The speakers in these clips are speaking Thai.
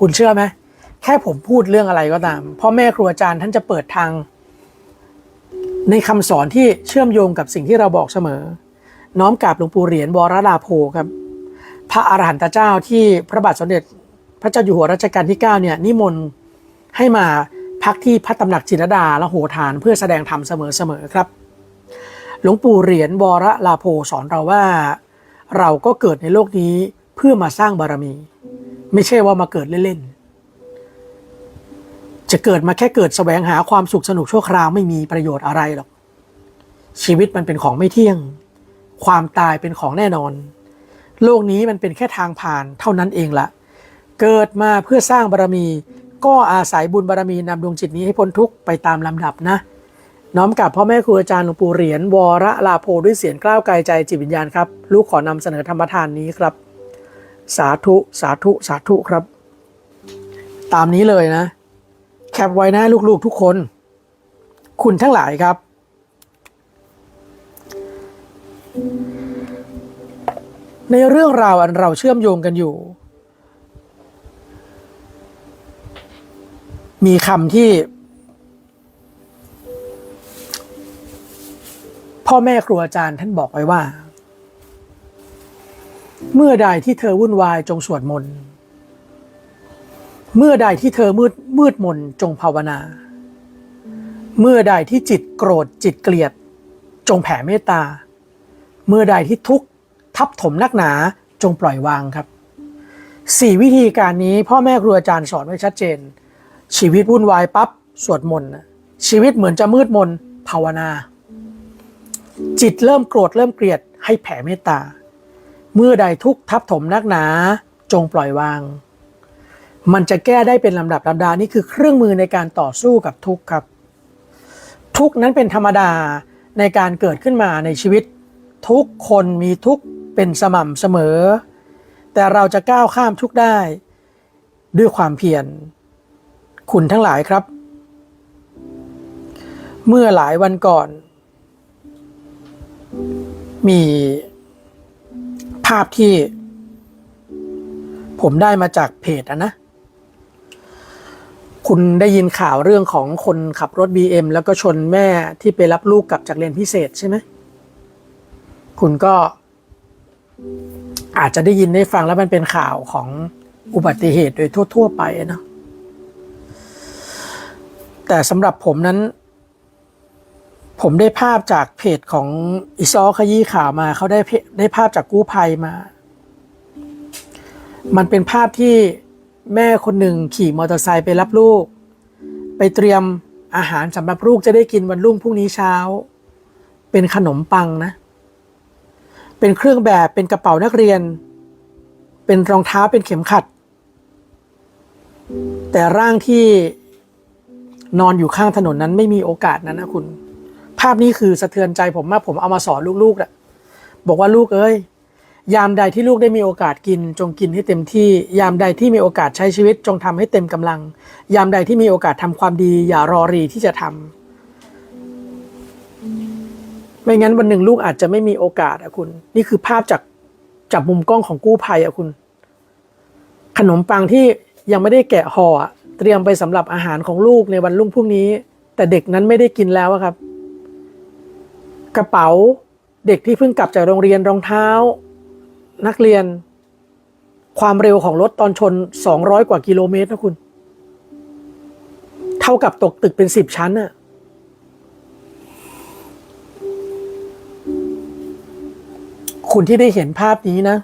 คุณเชื่อไหมแค่ผมพูดเรื่องอะไรก็ตามพ่อแม่ครูอาจารย์ท่านจะเปิดทาง ในคำสอนที่เชื่อมโยงกับสิ่งที่เราบอกเสมอ น้อมกราบหลวงปู่เหรียญวรลาโภครับ พระอรหันตเจ้าที่พระบาทสมเด็จ พระเจ้าอยู่หัวรัชกาลที่9เนี่ยนิมนต์ให้มาพักที่พระตำหนักจินดาและโหฐานเพื่อแสดงธรรมเสมอๆครับหลวงปู่เหรียญวรลาโภสอนเราว่า เราก็เกิดในโลกนี้เพื่อมาสร้างบารมี ไม่ใช่ว่ามาเกิดเล่นๆ จะเกิดมาแค่เกิดแสวงหาความสุขสนุกชั่วคราวไม่มีประโยชน์อะไรหรอก ชีวิตมันเป็นของไม่เที่ยง ความตายเป็นของแน่นอน โลกนี้มันเป็นแค่ทางผ่านเท่านั้นเองละ เกิดมาเพื่อสร้างบารมี ก็อาศัยบุญบารมีนำดวงจิตนี้ให้พ้นทุกข์ไปตามลำดับนะ น้อมกับพ่อแม่ครูอาจารย์หลวงปู่เหรียญวรลาโพด้วยเสียงกล้าวไกลใจจิตวิญญาณครับ ลูกขอนำเสนอธรรมทานนี้ครับ สาธุสาธุสาธุครับ ตามนี้เลยนะ แคปไว้นะลูกๆทุกคน คุณทั้งหลายครับ ในเรื่องราวอันเราเชื่อมโยงกันอยู่ มีคำที่ พ่อแม่ครูอาจารย์ท่านบอกไว้ว่า เมื่อใดที่เธอวุ่นวายจงสวดมนต์ เมื่อใดที่เธอมืดมืดมนจงภาวนา เมื่อใดที่จิตโกรธจิตเกลียด จงแผ่เมตตา เมื่อใดที่ทุกข์ทับถมนักหนาจงปล่อยวางครับสี่วิธีการนี้พ่อแม่ครูอาจารย์สอนไว้ชัดเจน ชีวิตวุ่นวายปั๊บสวดมนต์ชีวิตเหมือนจะมืดมนภาวนา จิตเริ่มโกรธเริ่มเกลียดให้แผ่เมตตา เมื่อใดทุกทับถมนักหนาจงปล่อยวาง มันจะแก้ได้เป็นลำดับลำดานี่คือเครื่องมือในการต่อสู้กับทุกข์ครับ ทุกข์นั้นเป็นธรรมดาในการเกิดขึ้นมาในชีวิต ทุกคนมีทุกเป็นสม่ำเสมอ แต่เราจะก้าวข้ามทุกข์ได้ ด้วยความเพียรคุณทั้งหลายครับ เมื่อหลายวันก่อน มี ภาพที่ ผมได้มาจากเพจอะนะ คุณได้ยินข่าวเรื่องของคนขับรถ BM แล้วก็ชนแม่ที่ไปรับลูกกลับจากเรียนพิเศษใช่ไหม คุณก็อาจจะได้ยินได้ฟังแล้วมันเป็นข่าวของอุบัติเหตุโดยทั่ว ๆ ไปเนาะแต่สำหรับผมนั้น ผมได้ภาพจากเพจของอิซอขยี้ข่าวมาเขาได้ได้ภาพจากกู้ภัยมา มันเป็นภาพที่แม่คนหนึ่งขี่มอเตอร์ไซค์ไปรับลูก ไปเตรียมอาหารสำหรับลูกจะได้กินวันรุ่งพรุ่งนี้เช้า เป็นขนมปังนะ เป็นเครื่องแบบเป็นกระเป๋านักเรียน เป็นรองเท้าเป็นเข็มขัด แต่ร่างที่นอนอยู่ข้างถนนนั้นไม่มีโอกาสนั้นนะคุณ ภาพนี้คือสะเทือนใจผมมากผมเอามาสอนลูกๆแหละบอกว่าลูกเอ้ยยามใดที่ลูกได้มีโอกาสกิน จงกินให้เต็มที่ ยามใดที่มีโอกาสใช้ชีวิต จงทำให้เต็มกำลัง ยามใดที่มีโอกาสทำความดี อย่ารอรีที่จะทำไม่งั้นวันหนึ่งลูกอาจจะไม่มีโอกาสอะคุณ นี่คือภาพจากจากมุมกล้องของกู้ภัยอะคุณ ขนมปังที่ยังไม่ได้แกะห่อเตรียมไปสำหรับอาหารของลูกในวันรุ่งพรุ่งนี้ แต่เด็กนั้นไม่ได้กินแล้วครับ กระเป๋าเด็กที่เพิ่งกลับจากโรงเรียนรองเท้า นักเรียน ความเร็วของรถตอนชน 200 กว่ากิโลเมตรนะคุณ เท่ากับตกตึกเป็นสิบชั้นน่ะคุณที่ได้เห็นภาพนี้นะ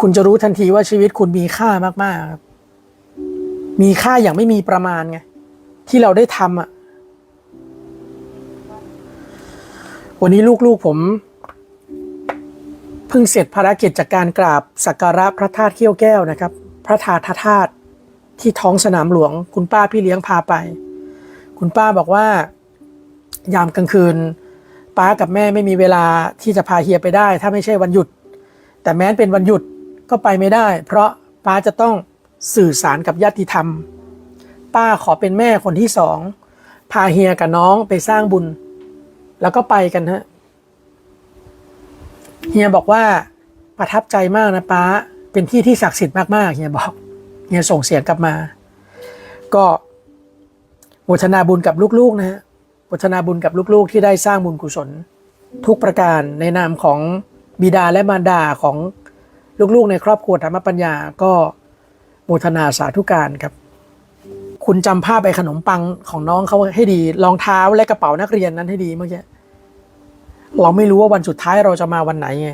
คุณจะรู้ทันทีว่าชีวิตคุณมีค่ามากๆครับมีค่าอย่างไม่มีประมาณไง ที่เราได้ทำอะ วันนี้ลูกๆผมเพิ่งเสร็จภารกิจจากการกราบสักการะพระธาตุเขี้ยวแก้วนะครับ พระธาตุธาตุที่ท้องสนามหลวง คุณป้าพี่เลี้ยงพาไป คุณป้าบอกว่า ยามกลางคืน ป้ากับแม่ไม่มีเวลาที่จะพาเฮียไปได้ ถ้าไม่ใช่วันหยุด แต่แม้นเป็นวันหยุดก็ไปไม่ได้ เพราะป้าจะต้องสื่อสารกับญาติธรรม ป้าขอเป็นแม่คนที่สองพาเฮียกับน้องไปสร้างบุญ แล้วก็ไปกันฮะเฮียบอกว่าประทับใจมากนะป้าเป็นที่ที่ศักดิ์สิทธิ์มากๆเฮียบอกเฮียส่งเสียงกลับมา ก็โมทนาบุญกับลูกๆนะฮะโมทนาบุญกับลูกๆ ที่ได้สร้างบุญกุศล ทุกประการในนามของบิดาและมารดาของลูกๆในครอบครัวธรรมปัญญาก็โมทนาสาธุการครับ คุณจำภาพไอ้ขนมปังของน้องเขาให้ดีรองเท้าและกระเป๋านักเรียนนั้นให้ดีเมื่อกี้เราไม่รู้ว่าวันสุดท้ายเราจะมาวันไหนไง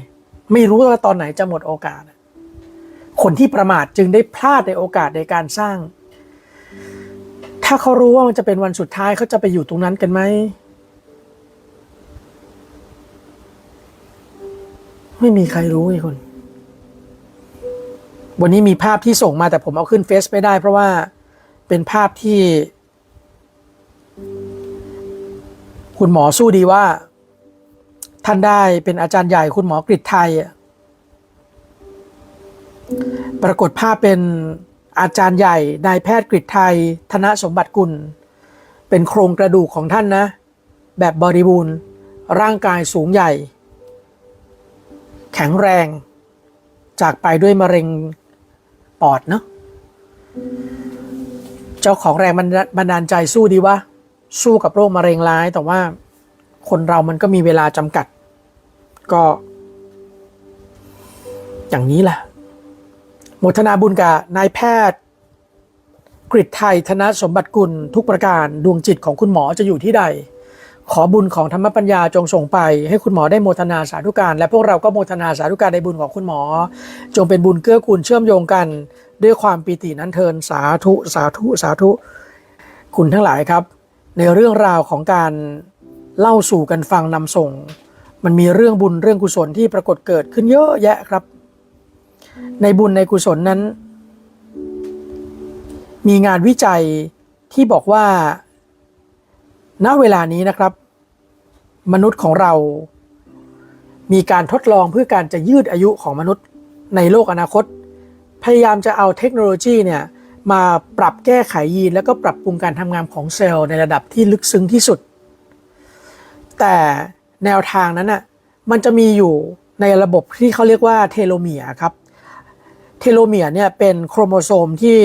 ไม่รู้ว่าตอนไหนจะหมดโอกาส คนที่ประมาทจึงได้พลาดในโอกาสในการสร้าง ถ้าเขารู้ว่ามันจะเป็นวันสุดท้ายเขาจะไปอยู่ตรงนั้นกันไหมไม่มีใครรู้ไอ้คนวันนี้มีภาพที่ส่งมาแต่ผมเอาขึ้นเฟซไม่ได้เพราะว่า เป็นภาพที่ คุณหมอสู้ดีว่า ท่านได้เป็นอาจารย์ใหญ่คุณหมอกฤษไทย ปรากฏภาพเป็นอาจารย์ใหญ่นายแพทย์กฤษไทย ธนสมบัติกุล เป็นโครงกระดูกของท่านนะ แบบบริบูรณ์ ร่างกายสูงใหญ่ แข็งแรง จากไปด้วยมะเร็งปอดเนาะ เจ้าของแรงบันดาลใจสู้ดีว่าสู้กับโรคมะเร็งร้ายแต่ว่าคนเรามันก็มีเวลาจำกัด ก็ อย่างนี้แหละโมทนาบุญกับนายแพทย์กฤษไทยธนสมบัติกุลทุกประการดวงจิตของคุณหมอจะอยู่ที่ใด ขอบุญของธรรมปัญญาจงส่งไป ให้คุณหมอได้โมทนาสาธุการ และพวกเราก็โมทนาสาธุการในบุญของคุณหมอ จงเป็นบุญเกื้อกูลเชื่อมโยงกัน ด้วยความปีตินั้นเทินสาธุสาธุสาธุ คุณทั้งหลายครับ ในเรื่องราวของการเล่าสู่กันฟังนำส่ง มันมีเรื่องบุญเรื่องกุศลที่ปรากฏเกิดขึ้นเยอะแยะครับ ในบุญในกุศลนั้น มีงานวิจัยที่บอกว่า ณเวลานี้นะครับ มนุษย์ของเรา มีการทดลองเพื่อการจะยืดอายุของมนุษย์ในโลกอนาคต พยายามจะเอาเทคโนโลยีเนี่ยมาปรับแก้ไขยีน แล้วก็ปรับปรุงการทำงานของเซลล์ในระดับที่ลึกซึ้งที่สุด แต่แนวทางนั้นน่ะมันจะมีอยู่ในระบบที่เขาเรียกว่าเทโลเมียครับ เทโลเมียเนี่ยเป็นโครโมโซมที่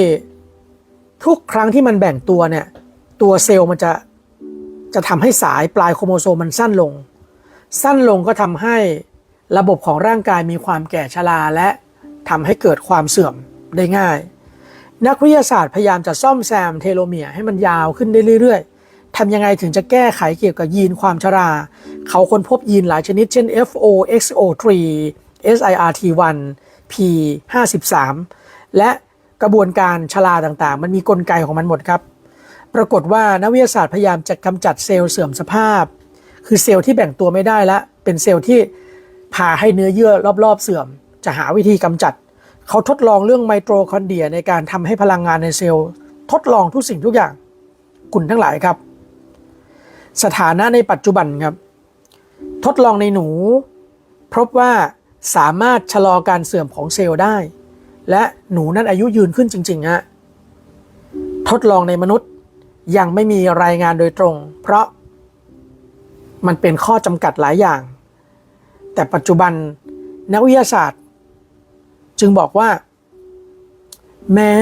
ทุกครั้งที่มันแบ่งตัวเนี่ยตัวเซลล์มันจะจะทำให้สายปลายโครโมโซมมันสั้นลง สั้นลงก็ทำให้ระบบของร่างกายมีความแก่ชราและ ทำให้เกิดความเสื่อมได้ง่าย นักวิทยาศาสตร์พยายามจะซ่อมแซมเทโลเมียร์ให้มันยาวขึ้นได้เรื่อย ๆ ทำยังไงถึงจะแก้ไขเกี่ยวกับยีนความชรา เขาค้นพบยีนหลายชนิดเช่น FOXO3 SIRT1 P53 และกระบวนการชราต่างๆ มันมีกลไกของมันหมดครับ ปรากฏว่านักวิทยาศาสตร์พยายามจะกำจัดเซลล์เสื่อมสภาพ คือเซลล์ที่แบ่งตัวไม่ได้ละเป็นเซลล์ที่พาให้เนื้อเยื่อรอบๆเสื่อม จะหาวิธีกำจัด เขาทดลองเรื่องไมโตคอนเดรียในการทำให้พลังงานในเซลล์ ทดลองทุกสิ่งทุกอย่างคุณทั้งหลายครับ สถานะในปัจจุบันครับ ทดลองในหนู พบว่าสามารถชะลอการเสื่อมของเซลล์ได้ และหนูนั้นอายุยืนขึ้นจริงๆฮะทดลองในมนุษย์ยังไม่มีรายงานโดยตรง เพราะมันเป็นข้อจำกัดหลายอย่าง แต่ปัจจุบันนักวิทยาศาสตร์ จึงบอกว่า แม้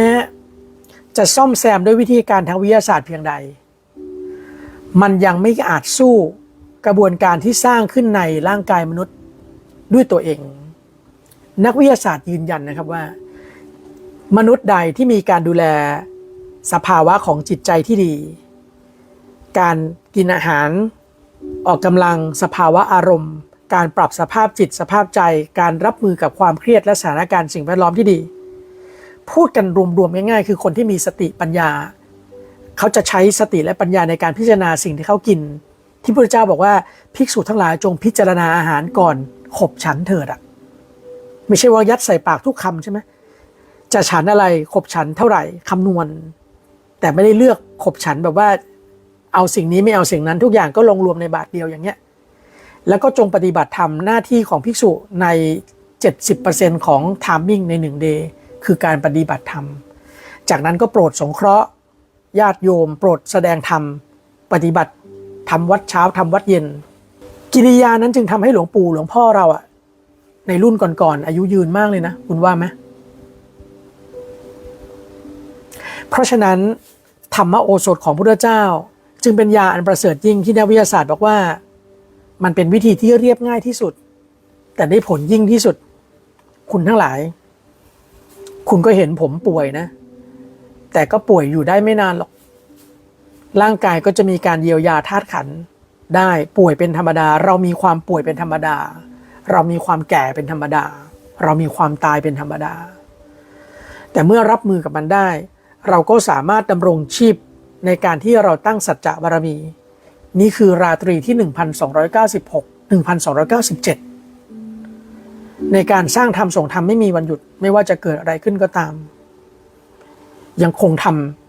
จะซ่อมแซมด้วยวิธีการทางวิทยาศาสตร์เพียงใด มันยังไม่อาจสู้กระบวนการที่สร้างขึ้นในร่างกายมนุษย์ด้วยตัวเอง นักวิทยาศาสตร์ยืนยันนะครับว่า มนุษย์ใดที่มีการดูแลสภาวะของจิตใจที่ดี การกินอาหารออกกำลังสภาวะอารมณ์ การปรับสภาพจิตสภาพใจ การรับมือกับความเครียดและสถานการณ์สิ่งแวดล้อมที่ดี พูดกันรวมๆง่ายๆ คือคนที่มีสติปัญญา เขาจะใช้สติและปัญญาในการพิจารณาสิ่งที่เขากิน ที่พระเจ้าบอกว่าภิกษุทั้งหลายจงพิจารณาอาหารก่อนขบฉันเถิดอะไม่ใช่ว่ายัดใส่ปากทุกคำใช่ไหมจะฉันอะไรขบฉันเท่าไหร่คำนวณ แต่ไม่ได้เลือกขบฉันแบบว่าเอาสิ่งนี้ไม่เอาสิ่งนั้นทุกอย่างก็ลงรวมในบาทเดียวอย่างเงี้ย แล้วก็จงปฏิบัติธรรมหน้าที่ของภิกษุใน 70%ของทามมิ่งใน1ดย์คือการปฏิบัติธรรม จากนั้นก็โปรดสงเคราะห์ ญาติโยม โปรดแสดงธรรม ปฏิบัติทำวัดเช้าทำวัดเย็น กิริยานั้นจึงทำให้หลวงปู่หลวงพ่อเราอะในรุ่นก่อนๆอายุยืนมากเลยนะ คุณว่าไหมเพราะฉะนั้น ธรรมโอสถของพระเจ้า จึงเป็นยาอันประเสริฐยิ่งที่นักวิทยาศาสตร์บอกว่า มันเป็นวิธีที่เรียบง่ายที่สุด แต่ได้ผลยิ่งที่สุด คุณทั้งหลาย คุณก็เห็นผมป่วยนะ แต่ก็ป่วยอยู่ได้ไม่นานหรอก ร่างกายก็จะมีการเยียวยาธาตุขันได้ป่วยเป็นธรรมดา เรามีความป่วยเป็นธรรมดา เรามีความแก่เป็นธรรมดา เรามีความตายเป็นธรรมดา แต่เมื่อรับมือกับมันได้ เราก็สามารถดำรงชีพในการที่เราตั้งสัจจะบารมี นี่คือราตรีที่ 1296 1297 ในการสร้างธรรมส่งธรรมไม่มีวันหยุดไม่ว่าจะเกิดอะไรขึ้นก็ตาม ยังคงท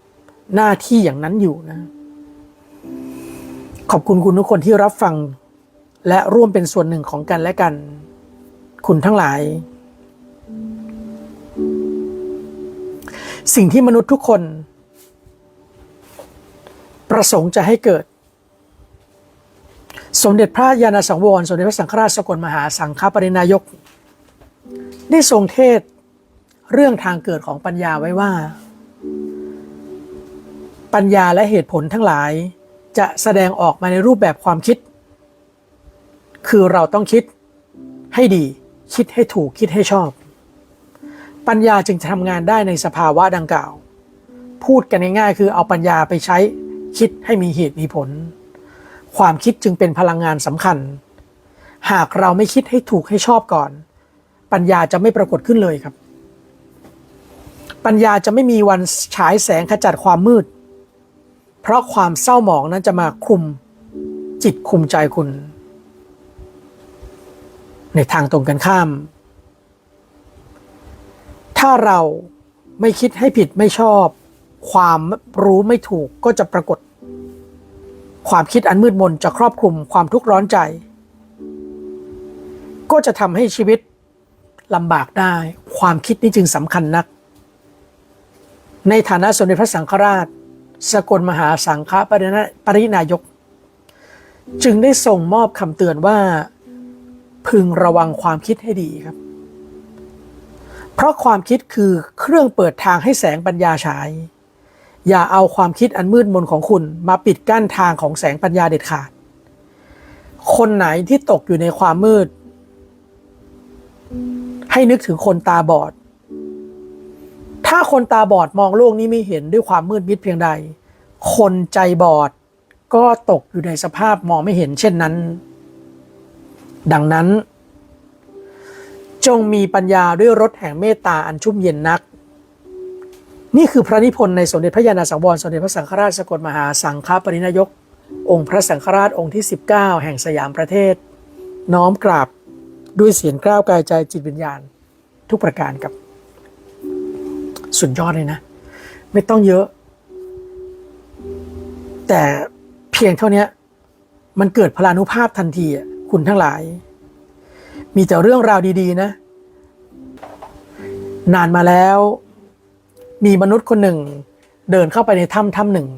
ำหน้าที่อย่างนั้นอยู่นะ ขอบคุณคุณทุกคนที่รับฟัง และร่วมเป็นส่วนหนึ่งของกันและกัน คุณทั้งหลาย สิ่งที่มนุษย์ทุกคน ประสงค์จะให้เกิด สมเด็จพระยาณสังวร สมเด็จพระสังฆราชสกลมหาสังฆปรินายก ได้ทรงเทศเรื่องทางเกิดของปัญญาไว้ว่า ปัญญาและเหตุผลทั้งหลายจะแสดงออกมาในรูปแบบความคิด คือเราต้องคิดให้ดี คิดให้ถูกคิดให้ชอบ ปัญญาจึงจะทำงานได้ในสภาวะดังกล่าว พูดกันง่ายๆคือเอาปัญญาไปใช้คิดให้มีเหตุมีผล ความคิดจึงเป็นพลังงานสำคัญ หากเราไม่คิดให้ถูกให้ชอบก่อน ปัญญาจะไม่ปรากฏขึ้นเลยครับ ปัญญาจะไม่มีวันฉายแสงขจัดความมืด เพราะความเศร้าหมองนั้นจะมาคุมจิตคุมใจคุณ ในทางตรงกันข้าม ถ้าเราไม่คิดให้ผิดไม่ชอบ ความรู้ไม่ถูกก็จะปรากฏ ความคิดอันมืดมนจะครอบคลุมความทุกข์ร้อนใจ ก็จะทำให้ชีวิตลำบากได้ ความคิดนี้จึงสำคัญนัก ในฐานะสมเด็จพระสังฆราช สกลมหาสังฆปริณปรินายก จึงได้ส่งมอบคำเตือนว่า พึงระวังความคิดให้ดีครับ เพราะความคิดคือเครื่องเปิดทางให้แสงปัญญาฉาย อย่าเอาความคิดอันมืดมนของคุณมาปิดกั้นทางของแสงปัญญาเด็ดขาด คนไหนที่ตกอยู่ในความมืด ให้นึกถึงคนตาบอด ถ้าคนตาบอดมองโลกนี้ไม่เห็นด้วยความมืดมิดเพียงใด คนใจบอดก็ตกอยู่ในสภาพมองไม่เห็นเช่นนั้น ดังนั้น จงมีปัญญาด้วยรถแห่งเมตตาอันชุ่มเย็นนัก นี่คือพระนิพนธ์ในสมเด็จพระยาณสังวรสมเด็จพระสังฆราชสกลมหาสังฆปรินายก องค์พระสังฆราชองค์ที่ 19 แห่งสยามประเทศ น้อมกราบด้วยเสียงกล้าวกายใจจิตวิญญาณ ทุกประการกับ สุดยอดเลยนะ ไม่ต้องเยอะ แต่เพียงเท่านี้มันเกิดพลานุภาพทันทีคุณทั้งหลาย มีแต่เรื่องราวดี ๆ นะ นานมาแล้ว มีมนุษย์คนหนึ่ง เดินเข้าไปในถ้ำถ้ำหนึ่ง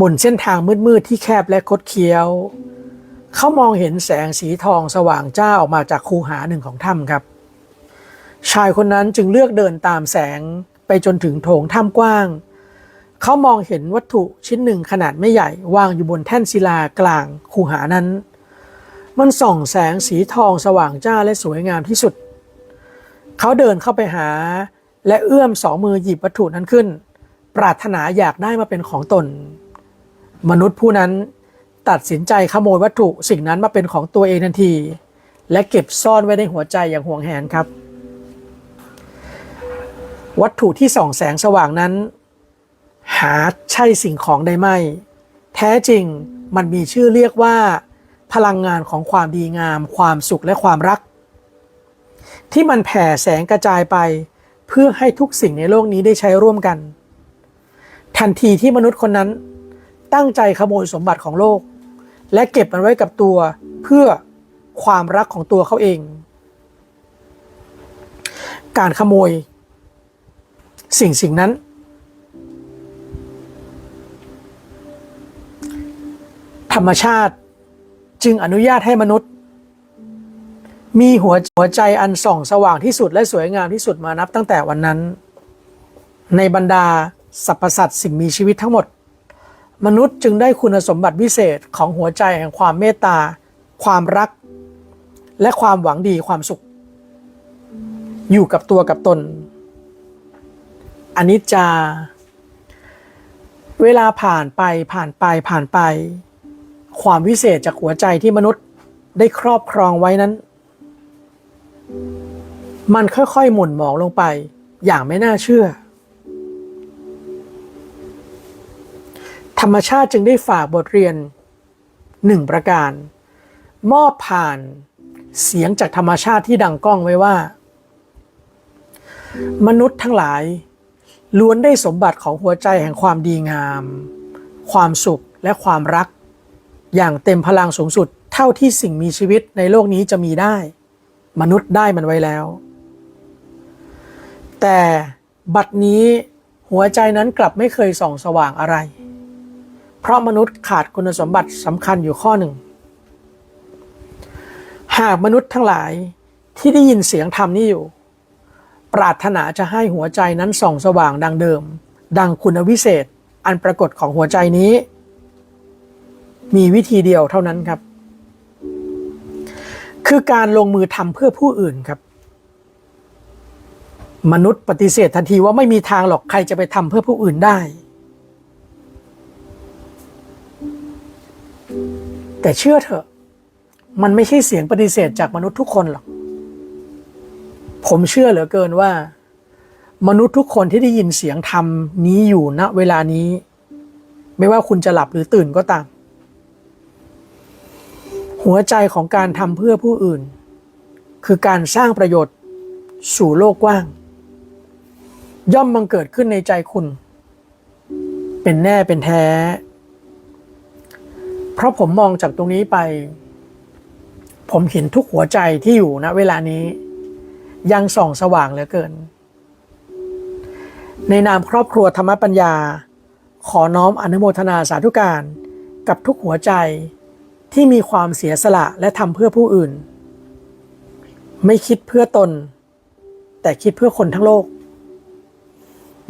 บนเส้นทางมืดๆที่แคบและคดเคี้ยว เขามองเห็นแสงสีทองสว่างจ้าออกมาจากคูหาหนึ่งของถ้ำครับ ชายคนนั้นจึงเลือกเดินตามแสงไปจนถึงโถงถ้ำกว้าง เขามองเห็นวัตถุชิ้นหนึ่งขนาดไม่ใหญ่วางอยู่บนแท่นศิลากลางคูหานั้น มันส่องแสงสีทองสว่างจ้าและสวยงามที่สุด เขาเดินเข้าไปหา และเอื้อมสองมือหยิบวัตถุนั้นขึ้น ปรารถนาอยากได้มาเป็นของตน มนุษย์ผู้นั้นตัดสินใจขโมยวัตถุสิ่งนั้นมาเป็นของตัวเองทันที และเก็บซ่อนไว้ในหัวใจอย่างห่วงแหนครับ วัตถุที่ส่องแสงสว่างนั้น หาใช่สิ่งของใดไม่แท้จริงมันมีชื่อเรียกว่า พลังงานของความดีงาม ความสุขและความรัก ที่มันแผ่แสงกระจายไป เพื่อให้ทุกสิ่งในโลกนี้ได้ใช้ร่วมกัน ทันทีที่มนุษย์คนนั้น ตั้งใจขโมยสมบัติของโลก และเก็บมันไว้กับตัวเพื่อความรักของตัวเขาเอง การขโมย สิ่งสิ่งนั้น ธรรมชาติจึงอนุญาตให้มนุษย์ มีหัวหัวใจอันส่องสว่างที่สุดและสวยงามที่สุดมานับตั้งแต่วันนั้น ในบรรดาสรรพสัตว์สิ่งมีชีวิตทั้งหมด มนุษย์จึงได้คุณสมบัติวิเศษของหัวใจแห่งความเมตตา ความรัก และความหวังดีความสุข อยู่กับตัวกับตนอนิจจา เวลาผ่านไปผ่านไปผ่านไป ความวิเศษจากหัวใจที่มนุษย์ได้ครอบครองไว้นั้น มันค่อยๆ หม่นหมองลงไป อย่างไม่น่าเชื่อ ธรรมชาติจึงได้ฝากบทเรียนหนึ่งประการ มอบผ่านเสียงจากธรรมชาติที่ดังก้องไว้ว่า มนุษย์ทั้งหลาย ล้วนได้สมบัติของหัวใจแห่งความดีงาม ความสุขและความรัก อย่างเต็มพลังสูงสุดเท่าที่สิ่งมีชีวิตในโลกนี้จะมีได้ มนุษย์ได้มันไว้แล้ว แต่บัดนี้หัวใจนั้นกลับไม่เคยส่องสว่างอะไร เพราะมนุษย์ขาดคุณสมบัติสำคัญอยู่ข้อหนึ่ง หากมนุษย์ทั้งหลายที่ได้ยินเสียงธรรมนี้อยู่ ปรารถนาจะให้หัวใจนั้นส่องสว่างดังเดิม ดังคุณวิเศษอันปรากฏของหัวใจนี้ มีวิธีเดียวเท่านั้นครับ คือการลงมือทำเพื่อผู้อื่นครับ มนุษย์ปฏิเสธทันทีว่าไม่มีทางหรอกใครจะไปทำเพื่อผู้อื่นได้ แต่เชื่อเถอะ มันไม่ใช่เสียงปฏิเสธจากมนุษย์ทุกคนหรอก ผมเชื่อเหลือเกินว่า มนุษย์ทุกคนที่ได้ยินเสียงธรรมนี้อยู่ณเวลานี้ ไม่ว่าคุณจะหลับหรือตื่นก็ตาม หัวใจของการทำเพื่อผู้อื่น คือการสร้างประโยชน์สู่โลกกว้าง ย่อมบังเกิดขึ้นในใจคุณ เป็นแน่เป็นแท้ เพราะผมมองจากตรงนี้ไป ผมเห็นทุกหัวใจที่อยู่ณเวลานี้ ยังส่องสว่างเหลือเกิน ในนามครอบครัวธรรมปัญญา ขอน้อมอนุโมทนาสาธุการกับทุกหัวใจ ที่มีความเสียสละและทำเพื่อผู้อื่น ไม่คิดเพื่อตน แต่คิดเพื่อคนทั้งโลก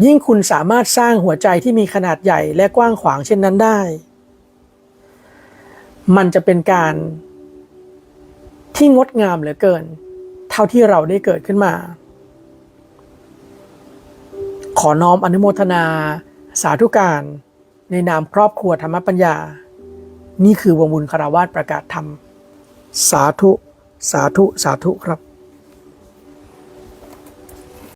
ยิ่งคุณสามารถสร้างหัวใจที่มีขนาดใหญ่และกว้างขวางเช่นนั้นได้ มันจะเป็นการ ที่งดงามเหลือเกิน เท่าที่เราได้เกิดขึ้นมา ขอน้อมอนุโมทนา สาธุการ ในนามครอบครัวธรรมปัญญา นี่คือวงบุญคารวาสประกาศธรรม สาธุ สาธุ สาธุครับ